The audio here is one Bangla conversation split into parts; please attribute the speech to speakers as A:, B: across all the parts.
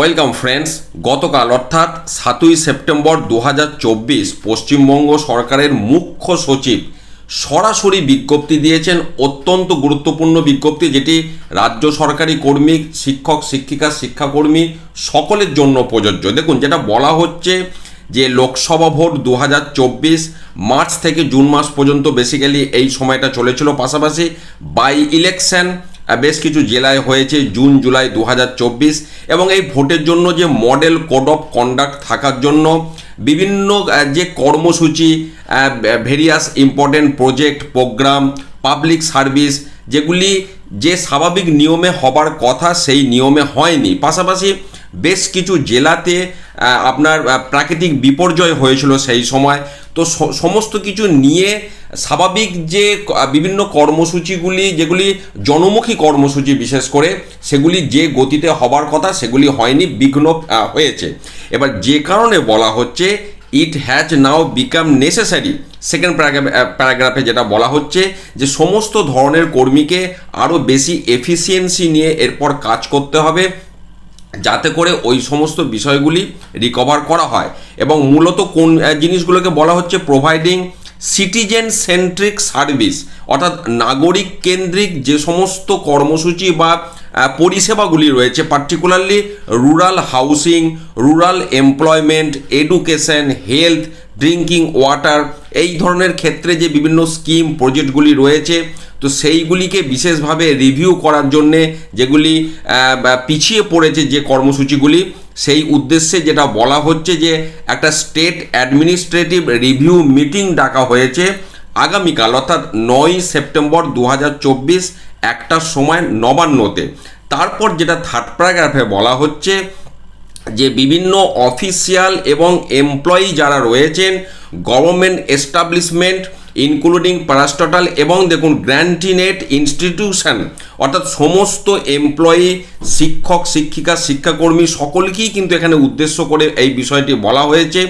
A: ওয়েলকাম ফ্রেন্ডস, গতকাল অর্থাৎ সাতই সেপ্টেম্বর দু হাজার চব্বিশ পশ্চিমবঙ্গ সরকারের মুখ্য সচিব সরাসরি বিজ্ঞপ্তি দিয়েছেন অত্যন্ত গুরুত্বপূর্ণ বিজ্ঞপ্তি যেটি রাজ্য সরকারি কর্মী, শিক্ষক, শিক্ষিকা, শিক্ষাকর্মী সকলের জন্য প্রযোজ্য। দেখুন, যেটা বলা হচ্ছে যে লোকসভা ভোট দু হাজার চব্বিশ, মার্চ থেকে জুন মাস পর্যন্ত বেসিক্যালি এই সময়টা চলেছিল। পাশাপাশি বাই ইলেকশন বেশ কিছু জেলায় হয়েছে জুন, জুলাই দু হাজার চব্বিশ এবং এই ভোটের জন্য যে মডেল কোড অফ কন্ডাক্ট থাকার জন্য বিভিন্ন যে কর্মসূচি various important project programme public service যেগুলি যে স্বাভাবিক নিয়মে হবার কথা সেই নিয়মে হয়নি। পাশাপাশি বেশ কিছু জেলাতে আপনার প্রাকৃতিক বিপর্যয় হয়েছিল সেই সময়। তো সমস্ত কিছু নিয়ে স্বাভাবিক যে বিভিন্ন কর্মসূচিগুলি, যেগুলি জনমুখী কর্মসূচি বিশেষ করে, সেগুলি যে গতিতে হবার কথা, সেগুলি হয়নি, বিঘ্ন হয়েছে। এবার যে কারণে বলা হচ্ছে it has now become necessary second প্যারাগ্রাফে যেটা বলা হচ্ছে, যে সমস্ত ধরনের কর্মীকে আরও বেশি এফিসিয়েন্সি নিয়ে এরপর কাজ করতে হবে যাতে করে ওই সমস্ত বিষয়গুলি রিকভার করা হয় এবং মূলত কোন জিনিসগুলোকে বলা হচ্ছে প্রোভাইডিং সিটিজেন সেন্ট্রিক সার্ভিস অর্থাৎ নাগরিক কেন্দ্রিক যে সমস্ত কর্মসূচি বা পরিষেবাগুলি রয়েছে particularly rural housing rural employment education health drinking water এই ধরনের ক্ষেত্রে যে বিভিন্ন স্কিম প্রজেক্টগুলি রয়েছে, তো সেইগুলিকে বিশেষভাবে রিভিউ করার জন্যে যেগুলি পিছিয়ে পড়েছে যে কর্মসূচিগুলি, সেই উদ্দেশ্যে যেটা বলা হচ্ছে যে একটা স্টেট অ্যাডমিনিস্ট্রেটিভ রিভিউ মিটিং ডাকা হয়েছে আগামীকাল, অর্থাৎ নয় সেপ্টেম্বর দু একটার সময় নবান্নতে। তারপর যেটা থার্ড প্যারাগ্রাফে বলা হচ্ছে যে বিভিন্ন অফিসিয়াল এবং এমপ্লয়ি যারা রয়েছেন, গভর্নমেন্ট এস্টাবলিশমেন্ট, ইনক্লুডিং প্যারাস্টটাল এবং দেখুন গ্র্যান্টিনেট ইনস্টিটিউশন, অর্থাৎ সমস্ত এমপ্লয়ি, শিক্ষক, শিক্ষিকা, শিক্ষাকর্মী সকলকেই কিন্তু এখানে উদ্দেশ্য করে এই বিষয়টি বলা হয়েছে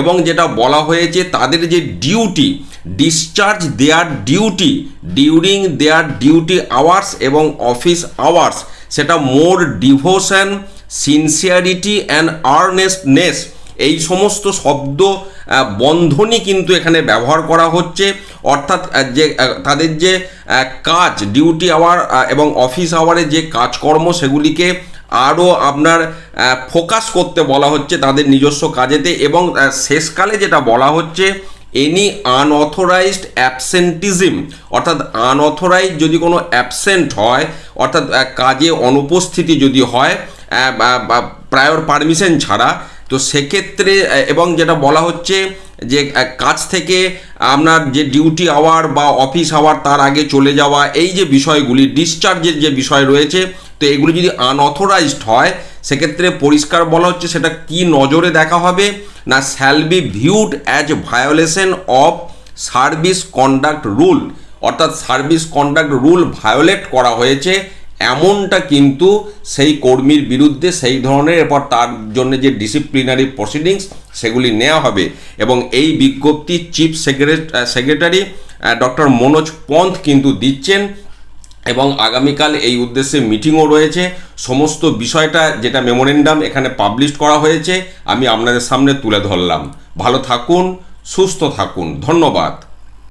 A: এবং যেটা বলা হয়েছে তাদের যে duty discharge their duty during their duty hours এবং অফিস আওয়ার্স সেটা more devotion sincerity and earnestness এই সমস্ত শব্দ বন্ধনই কিন্তু এখানে ব্যবহার করা হচ্ছে। অর্থাৎ যে তাদের যে কাজ ডিউটি আওয়ার এবং অফিস আওয়ারে যে কাজকর্ম, সেগুলিকে আরও আপনার ফোকাস করতে বলা হচ্ছে তাদের নিজস্ব কাজেতে এবং শেষকালে যেটা বলা হচ্ছে এনি আনঅথরাইজড অ্যাবসেন্টিজম অর্থাৎ আনঅথরাইজ যদি কোনো অ্যাবসেন্ট হয়, অর্থাৎ কাজে অনুপস্থিতি যদি হয় প্রায়র পারমিশন ছাড়া। তো সেক্ষেত্রে এবং যেটা বলা হচ্ছে যে কাজ থেকে আপনার যে ডিউটি আওয়ার বা অফিস আওয়ার তার আগে চলে যাওয়া, এই যে বিষয়গুলি ডিসচার্জের যে বিষয় রয়েছে, তো এগুলি যদি আনঅথরাইজড হয়, সেক্ষেত্রে পরিষ্কার বলা হচ্ছে সেটা কি নজরে দেখা হবে, না shall be viewed as violation of service conduct rule অর্থাৎ সার্ভিস কন্ডাক্ট রুল ভায়োলেট করা হয়েছে এমনটা কিন্তু সেই কর্মীর বিরুদ্ধে সেই ধরনের এরপর তার জন্য যে ডিসিপ্লিনারি প্রসিডিংস সেগুলি নেওয়া হবে। এবং এই বিজ্ঞপ্তি chief secretary doctor Manoj Pant কিন্তু দিচ্ছেন এবং আগামীকাল এই উদ্দেশ্যে মিটিংও রয়েছে। সমস্ত বিষয়টা যেটা মেমোরেন্ডাম এখানে পাবলিশ করা হয়েছে, আমি আপনাদের সামনে তুলে ধরলাম। ভালো থাকুন, সুস্থ থাকুন। ধন্যবাদ।